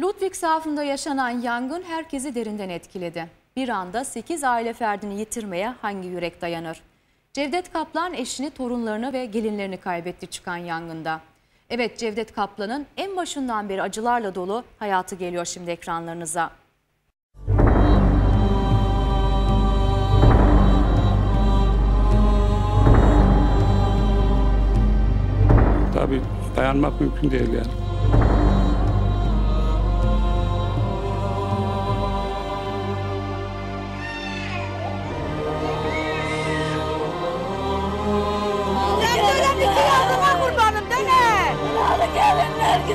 Ludwigshaven'da yaşanan yangın herkesi derinden etkiledi. Bir anda 8 aile ferdini yitirmeye hangi yürek dayanır? Cevdet Kaplan eşini, torunlarını ve gelinlerini kaybetti çıkan yangında. Evet Cevdet Kaplan'ın en başından beri acılarla dolu hayatı geliyor şimdi ekranlarınıza. Tabii dayanmak mümkün değil yani.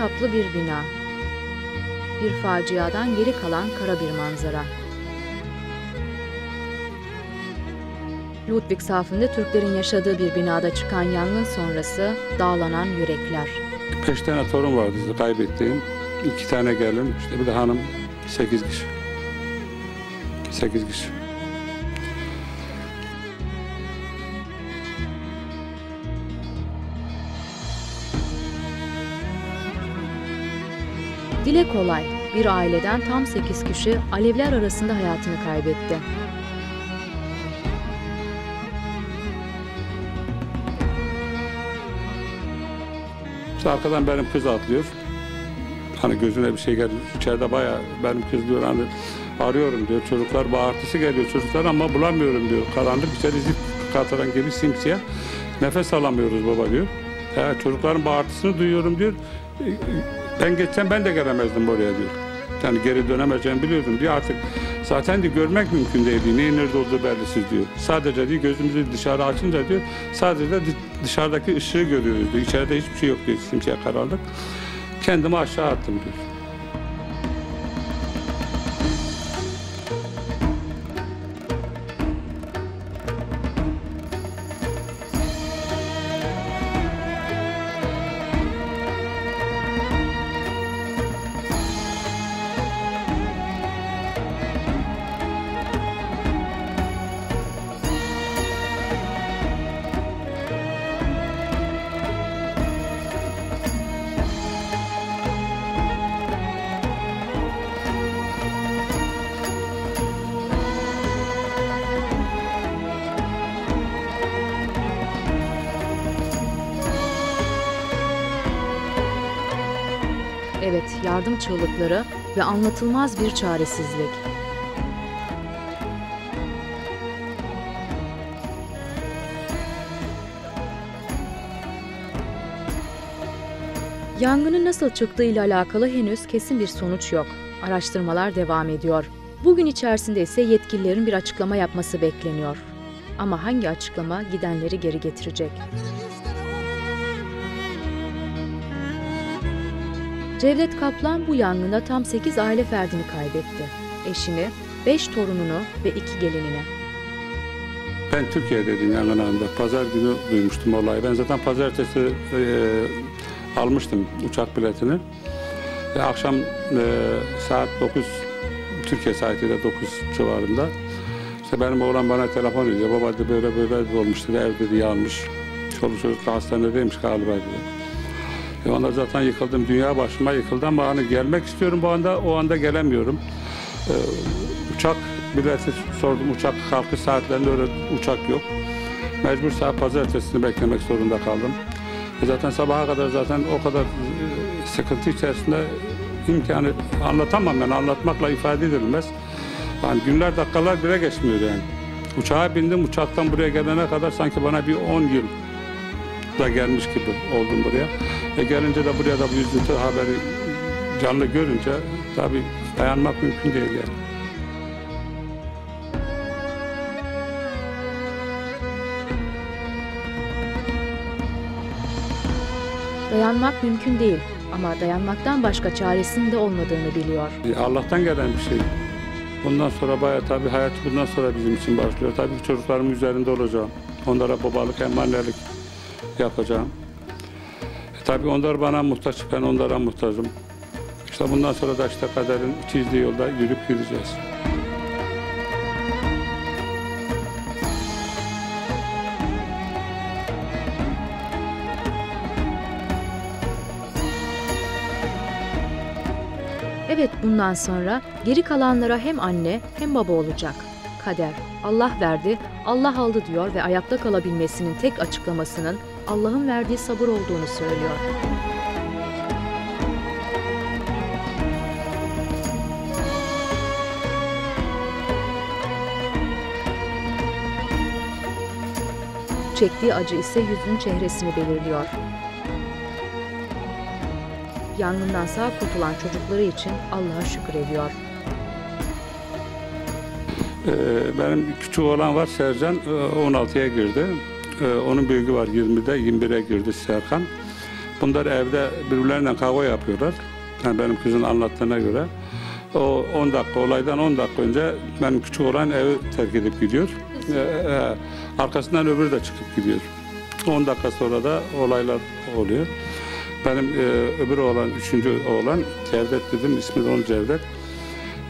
kaplı bir bina. Bir faciadan geri kalan kara bir manzara. Ludwigshafen'de Türklerin yaşadığı bir binada çıkan yangın sonrası dağlanan yürekler. Beş tane torun vardı kaybettiğim. İki tane gelin, işte bir de hanım. Sekiz kişi. Sekiz kişi. Dile kolay, bir aileden tam 8 kişi alevler arasında hayatını kaybetti. İşte arkadan benim kız atlıyor. Hani gözüne bir şey geliyor. İçeride bayağı benim kız diyor hani arıyorum diyor. Çocuklar bağırtısı geliyor çocuklar ama bulamıyorum diyor. Karanlık içeri zip katıran gibi simsiyah. Nefes alamıyoruz baba diyor. Ya çocukların bağırtısını duyuyorum diyor. Ben geçsem ben de gelemezdim oraya diyor. Yani geri dönemeyeceğimi biliyordum diyor. Artık zaten diyor, görmek mümkün değil diyor. Neyin nerede olduğu bellisiz diyor. Sadece diyor gözümüzü dışarı açınca diyor sadece dı- dışarıdaki ışığı görüyoruz diyor. İçeride hiçbir şey yok diyor simsiyah karanlık. Kendimi aşağı attım diyor. Evet, yardım çığlıkları ve anlatılmaz bir çaresizlik. Yangının nasıl çıktığı ile alakalı henüz kesin bir sonuç yok. Araştırmalar devam ediyor. Bugün içerisinde ise yetkililerin bir açıklama yapması bekleniyor. Ama hangi açıklama gidenleri geri getirecek? Cevdet Kaplan bu yangında tam 8 aile ferdini kaybetti. Eşini, 5 torununu ve 2 gelinini. Ben Türkiye'deydim yangın anında. Pazar günü duymuştum olayı. Ben zaten pazartesi e, almıştım uçak biletini. E, akşam e, saat 9 Türkiye saatiyle 9 civarında. İşte benim oğlan bana telefon ediyor. Baba böyle böyle olmuştu. Ev dedi yanmış. Çoluk çocuk da hastanedeymiş galiba dedi. E, onda zaten yıkıldım. Dünya başıma yıkıldı ama hani gelmek istiyorum bu anda. O anda gelemiyorum. E, uçak bileti sordum. Uçak kalkış saatlerinde öyle uçak yok. Mecbur saat pazartesini beklemek zorunda kaldım. E, zaten sabaha kadar zaten o kadar e, sıkıntı içerisinde imkanı anlatamam yani anlatmakla ifade edilmez. Yani günler dakikalar bile geçmiyor yani. Uçağa bindim uçaktan buraya gelene kadar sanki bana bir 10 yıl da gelmiş gibi oldum buraya. E gelince de buraya da bu üzüntü haberi canlı görünce tabii dayanmak mümkün değil yani. Dayanmak mümkün değil ama dayanmaktan başka çaresinin de olmadığını biliyor. E, Allah'tan gelen bir şey. Bundan sonra bayağı tabii hayat bundan sonra bizim için başlıyor. Tabii ki çocuklarımın üzerinde olacağım. Onlara babalık, emanelik yapacağım. E, tabii onlar bana muhtaç, ben onlara muhtacım. İşte bundan sonra da işte kaderin çizdiği yolda yürüp gideceğiz. Evet bundan sonra geri kalanlara hem anne hem baba olacak. Kader, Allah verdi, Allah aldı diyor ve ayakta kalabilmesinin tek açıklamasının Allah'ın verdiği sabır olduğunu söylüyor. Çektiği acı ise yüzünün çehresini belirliyor. Yangından sağ kurtulan çocukları için Allah'a şükür ediyor. Ee, Benim küçük olan var Sercan, e, 16'ya girdi. Ee, Onun büyüğü var 20'de, 21'e girdi Serkan. Bunlar evde birbirleriyle kavga yapıyorlar. Yani benim kızın anlattığına göre. O 10 dakika, olaydan 10 dakika önce benim küçük olan evi terk edip gidiyor. Ee, e, Arkasından öbürü de çıkıp gidiyor. 10 dakika sonra da olaylar oluyor. Benim e, öbür oğlan, üçüncü oğlan Cevdet dedim, ismi de onun Cevdet.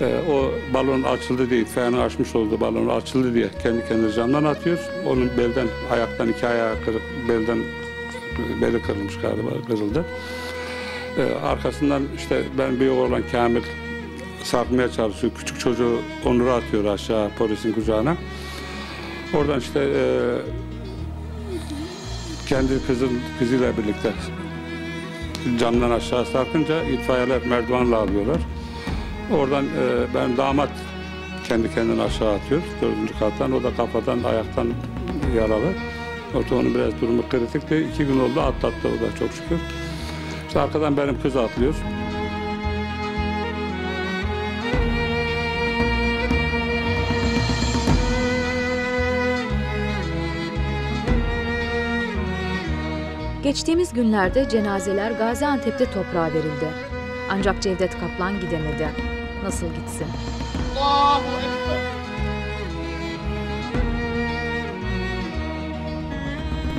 Ee, o balon açıldı diye, itfaiyenin açmış olduğu balon açıldı diye kendi kendine camdan atıyor. Onun belden, ayaktan iki ayağı kırık, belden beli kırılmış galiba, kırıldı. Ee, arkasından işte ben büyük olan Kamil sarkmaya çalışıyor. Küçük çocuğu Onur'u atıyor aşağı polisin kucağına. Oradan işte e, kendi kızın kızıyla birlikte camdan aşağı sarkınca itfaiyeler merdivenle alıyorlar. Oradan e, ben damat kendi kendini aşağı atıyor dördüncü kattan. O da kafadan ayaktan yaralı. Orta onun biraz durumu kritikti. İki gün oldu atlattı o da çok şükür. İşte arkadan benim kız atlıyor. Geçtiğimiz günlerde cenazeler Gaziantep'te toprağa verildi. Ancak Cevdet Kaplan gidemedi. Nasıl gitsin?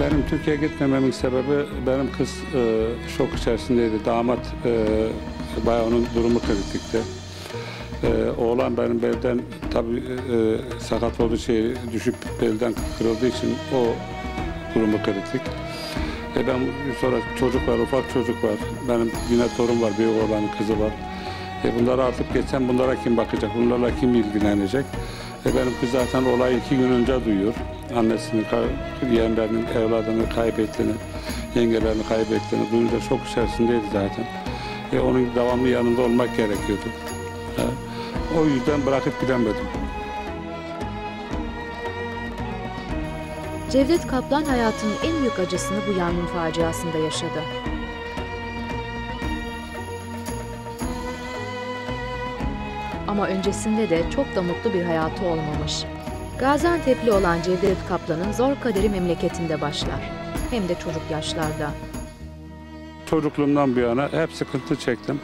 Benim Türkiye'ye gitmememin sebebi benim kız e, şok içerisindeydi. Damat e, bayağı onun durumu kritikti. E, oğlan benim belden tabii e, sakat olduğu şey düşüp belden kırıldığı için o durumu kritik. E ben sonra çocuk var, ufak çocuk var. Benim yine torun var, büyük oğlanın kızı var. E bunları artık geçsem bunlara kim bakacak, bunlarla kim ilgilenecek? E benim kız zaten olayı iki gün önce duyuyor. Annesini, yeğenlerinin, evladını kaybettiğini, yengelerini kaybettiğini duyunca şok içerisindeydi zaten. E onun devamlı yanında olmak gerekiyordu. E, o yüzden bırakıp gidemedim. Cevdet Kaplan hayatının en büyük acısını bu yangın faciasında yaşadı. Ama öncesinde de çok da mutlu bir hayatı olmamış. Gaziantep'li olan Cevdet Kaplan'ın zor kaderi memleketinde başlar. Hem de çocuk yaşlarda. Çocukluğumdan bu yana hep sıkıntı çektim.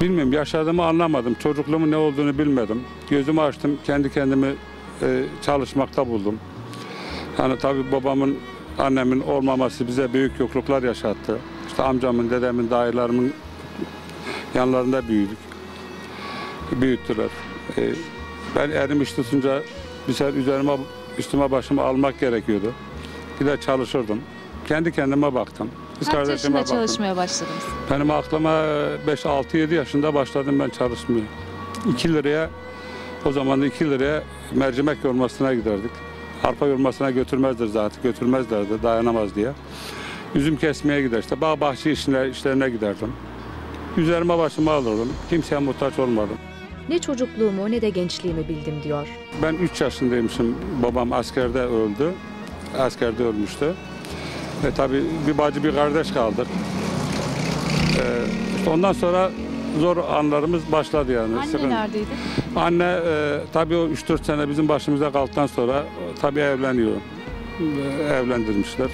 Bilmiyorum yaşadığımı anlamadım. Çocukluğumun ne olduğunu bilmedim. Gözümü açtım. Kendi kendimi e, çalışmakta buldum. Yani tabii babamın, annemin olmaması bize büyük yokluklar yaşattı. İşte amcamın, dedemin, dayılarımın yanlarında büyüdük. Büyüttüler. E, ben elim iş tutunca bir sefer üzerime, üstüme başımı almak gerekiyordu. Bir de çalışırdım. kendi kendime baktım. Kız Kaç yaşında baktım. çalışmaya başladınız? Benim aklıma 5-6-7 yaşında başladım ben çalışmaya. 2 liraya o zaman da 2 liraya mercimek yormasına giderdik. Arpa yormasına götürmezler zaten. Götürmezlerdi dayanamaz diye. Üzüm kesmeye gider işte. Bağ bahçe işine, işlerine giderdim. Üzerime başıma alırdım. Kimseye muhtaç olmadım. Ne çocukluğumu ne de gençliğimi bildim diyor. Ben 3 yaşındaymışım. Babam askerde öldü. Askerde ölmüştü. Ve tabii bir bacı bir kardeş kaldık. Ee, işte ondan sonra zor anlarımız başladı yani. Anne Sıkıntı. neredeydi? Anne e, tabii o 3-4 sene bizim başımıza kaldıktan sonra e, tabii evleniyor. E, evlendirmişler.